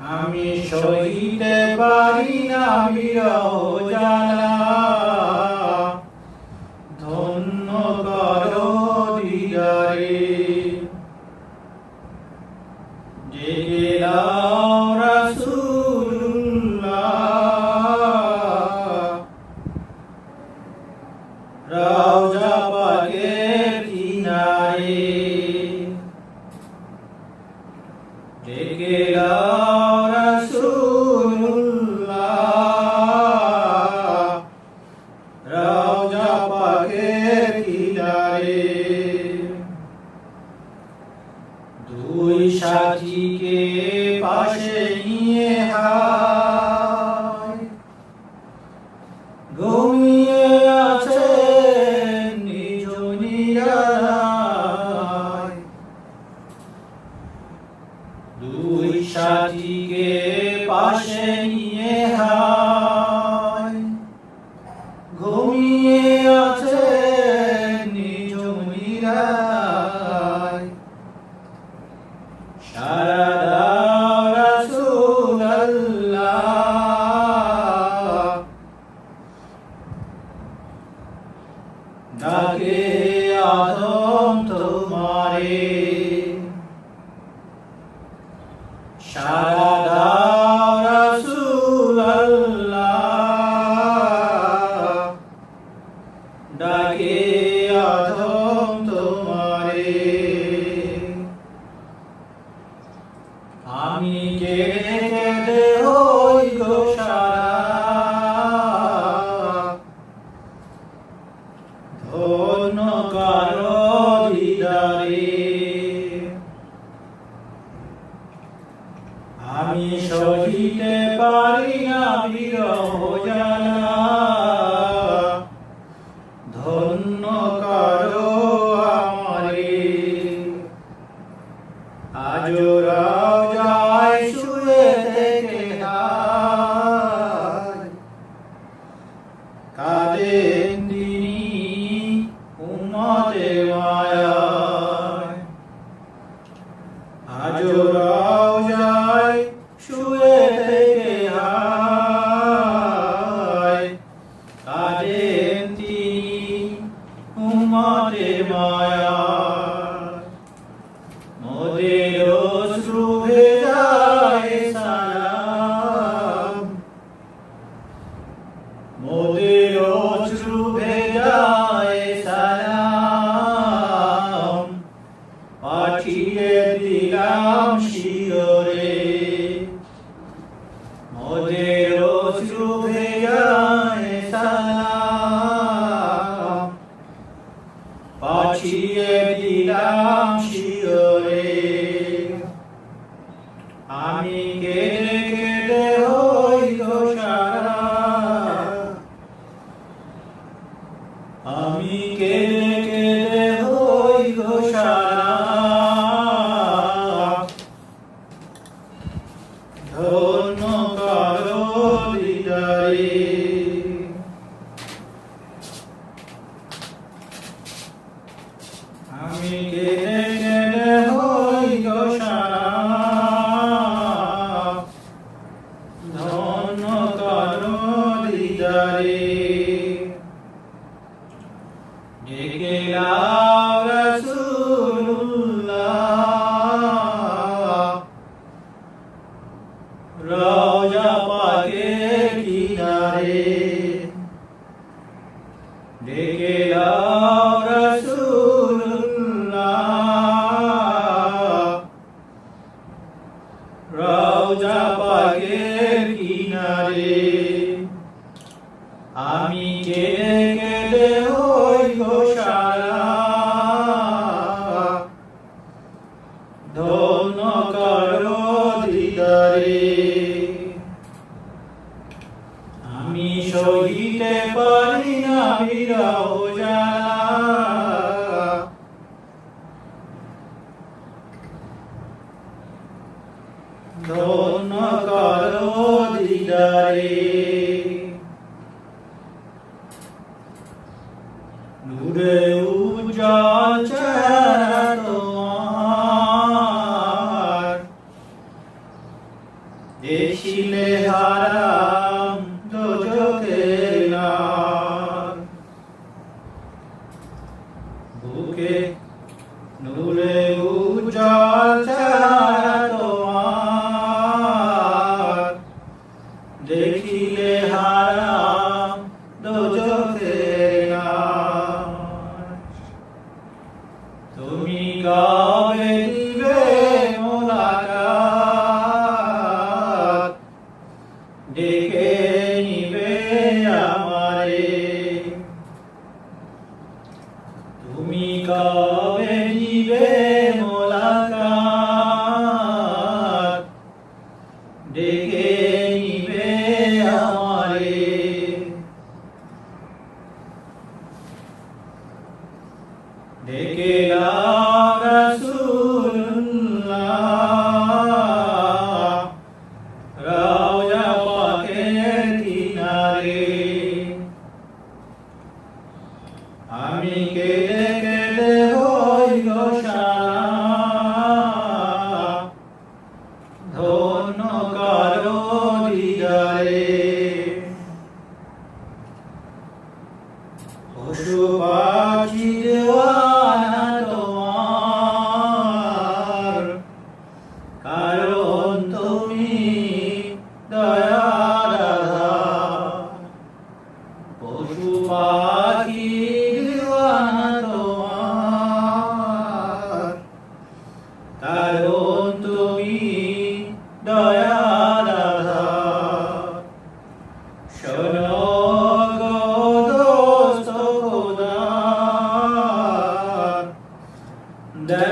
আমি সইতে পারি না বিরহ জানা দুই সাথীকে পাশে নিয়ে হা আধম তোমারে। আমি কেড়ে কেঁদে হই আমি সহিতে পারি না বিরহ জানা। উম্মতে মায়া। মোদের অশ্রুহে যায় মোদের অশ্রুহে যায় পাঠিয়ে দিলাম শিওরে Amém. রে আমি কেঁদে কেঁদে হই ঘোষালা ধন করো দিদারে। আমি সহিতে পারি না বিরহ জানা এসিলে হারাম দোজকে বুকে নূরে উজ্জ্বল চারা তোমার। দেখিলে 있습니까?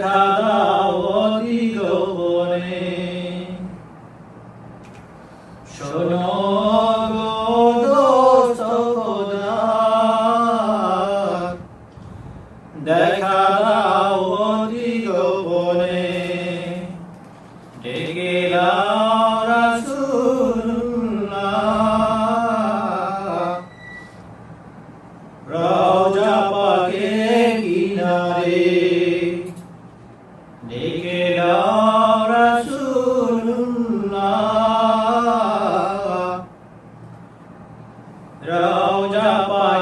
ব্যথা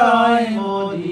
যায় মোদি